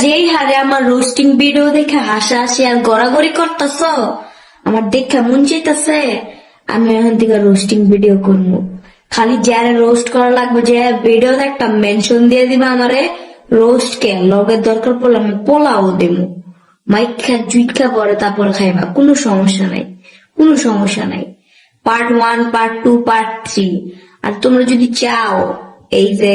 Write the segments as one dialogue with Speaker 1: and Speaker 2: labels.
Speaker 1: যেই হারে আমার রোস্টিং ভিডিও দেখে হাসাহাসি আর গড়াগড়ি করতেছ, আমার দেখে মন চাইতেছে আমি এখন থেকে রোস্টিং ভিডিও করব। খালি যারা রোস্ট করা লাগবে, যে ভিডিও একটা মেনশন দিয়ে দিবা আমারে রোস্ট কে লগের দরকার পড়লে আমি পোলাও দেব। মাইক খা জুইট খা পরে তারপর খাইবা, কোনো সমস্যা নাই, কোনো সমস্যা নাই। Part one part two part three আর তোমরা যদি চাও, এই যে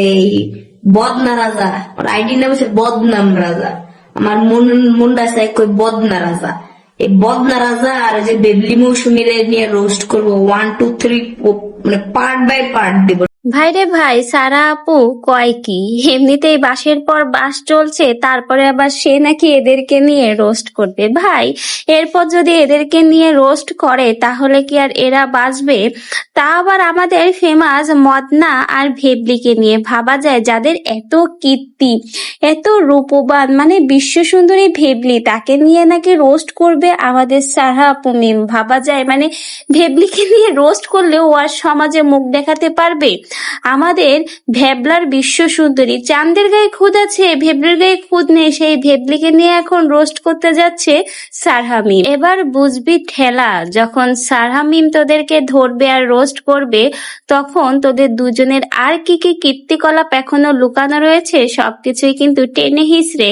Speaker 1: বদনা রাজা ওর আইডি নাম হচ্ছে বদনাম রাজা আমার মন মনটা আছে কই বদনা রাজা এই বদনা রাজা আর যে বেবলি মৌসুমীরে নিয়ে রোস্ট করব। ওয়ান টু থ্রি মানে পার্ট বাই পার্ট দিব।
Speaker 2: ভাইরে ভাই, সারা আপু, কয় কি? এমনিতেই বাসের পর বাস চলছে তারপরে আবার সে নাকি এদেরকে নিয়ে রোস্ট করবে। ভাই, এরপর যদি এদেরকে নিয়ে রোস্ট করে, তাহলে কি আর এরা বাঁচবে? তা আবার আমাদের ফেমাস মদনা আর ভেবলিকে নিয়ে ভাবা যায়, যাদের এত কীর্তি, এত রূপবান মানে বিশ্ব সুন্দরী ভেবলি, তাকে নিয়ে নাকি রোস্ট করবে আমাদের সারা আপু মিম ভাবা যায় মানে ভেবলিকে নিয়ে রোস্ট করলেও আর সমাজে মুখ দেখাতে পারবে? আমাদের ভেবলার বিশ্ব সুন্দরী। চাঁদের গায়ে খুদ আছে, ভেবলির গায়ে খুদ নেই। সেই ভেবলিকে নিয়ে এখন রোস্ট করতে যাচ্ছে সারহামিম। এবার বুঝবি ঠেলা, যখন সারহামিম তোদেরকে ধরবে আর রোস্ট করবে, তখন তোদের দুজনের আর কি কি কীর্তিকলাপ এখনও লুকানো রয়েছে, সবকিছুই কিন্তু টেনে হিসড়ে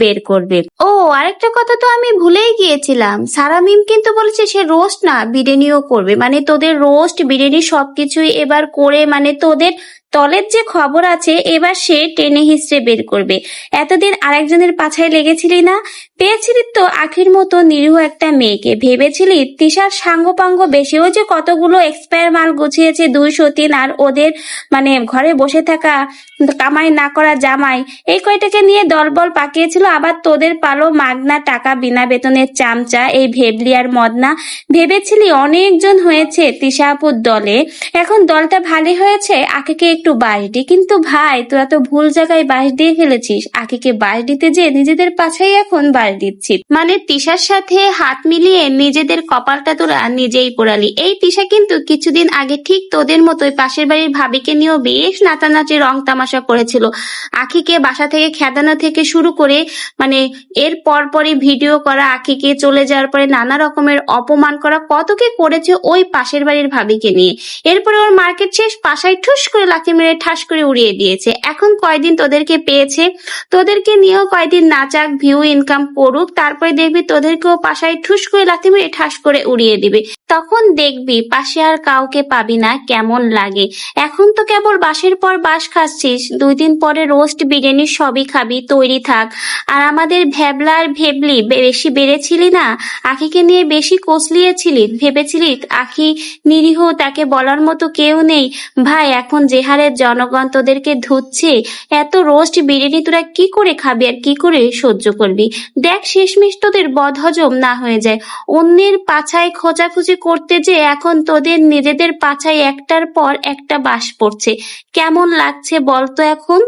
Speaker 2: বের করবে। ও, আরেকটা কথা তো আমি ভুলেই গিয়েছিলাম। সারা মিম কিন্তু বলেছে সে রোস্ট না, বিরিয়ানিও করবে। মানে তোদের রোস্ট, বিরিয়ানি সবকিছুই এবার করে মানে তোদের তলের যে খবর আছে, এবার সে টেনে হিসড়ে বের করবে। এতদিন আরেকজনের পাছায় লেগেছিলি না? পেয়েছিলি তো আখির মতো নিরীহ একটা মেয়েকে। ভেবেছিলি তিশার সাঙ্গপাঙ্গ বেশি ওই যে কতগুলো এক্সপায়ার মাল গুছিয়েছে দুইশো তিন আর ওদের মানে ঘরে বসে থাকা, কামাই না করা জামাই। এই কয়টাকে নিয়ে দলবল পাকিয়েছিল আবার তোদের পালো মাগনা টাকা বিনা বেতনের চামচা, এই ভেবলি আর মদনা। ভেবেছিলি অনেকজন হয়েছে তিশা আপুর দলে। এখন দলটা ভালো হয়েছে? আখিকে একটু বাস দি। কিন্তু ভাই, তোরা তো ভুল জায়গায় বাস দিয়ে ফেলেছিস। আখিকে বাস দিতে যে নিজেদের পাছাই এখন বাস দিচ্ছি। মানে তিশার সাথে হাত মিলিয়ে নিজেদের কপালটা তোরা নিজেই পোড়ালি। এই তিশা কিন্তু কিছুদিন আগে ঠিক তোদের মতোই পাশের বাড়ির ভাবিকে নিয়েও বেশ নাচানাচি, রং তামাশা করেছিল। আখিকে বাসা থেকে খেদানো থেকে শুরু করে মানে এর পরপরই ভিডিও করা আখিকে চলে যাওয়ার পরে নানা রকমের অপমান করা, কত কি করেছে ওই পাশের বাড়ির ভাবিকে নিয়ে। এরপরে ওর মার্কেট শেষ পাশায় ঠুস করে লাথি মেরে ঠাস করে উড়িয়ে দিয়েছে। এখন কয়দিন তোদেরকে পেয়েছে? তোদেরকে নিয়েও কয়দিন নাচাক ভিউ ইনকাম করুক, তারপরে দেখবি তোদেরকেও পাশায় ঠুস করে লাথি মেরে ঠাস করে উড়িয়ে দিবে। তখন দেখবি পাশে আর কাউকে পাবি না, কেমন লাগে। এখন তো কেবল বাসের পর বাস খাচ্ছিস। দুই দিন পরে রোস্ট বিরিয়ানি সবই খাবি, তৈরি থাক। আর আমাদের ভ্যাবলা আর ভেবলি বেশি বেড়েছিলি না? আখিকে নিয়ে বেশি কষলিয়েছিলি ভেবেছিলি আখি নিরীহ, তাকে বলার মতো কেউ নেই? ভাই, এখন যে হারে জনগণ তোদেরকে ধুচ্ছে। এত রোস্ট বিরিয়ানি তোরা কি করে খাবি আর কি করে সহ্য করবি? দেখ, শেষমেশ তোদের বদহজম না হয়ে যায়। অন্যের পাছায় খোঁজাখুঁজি করতে যে এখন তোদের নিজেদের পাছায় একটার পর একটা বাস পড়ছে। কেমন লাগছে বলতো এখন?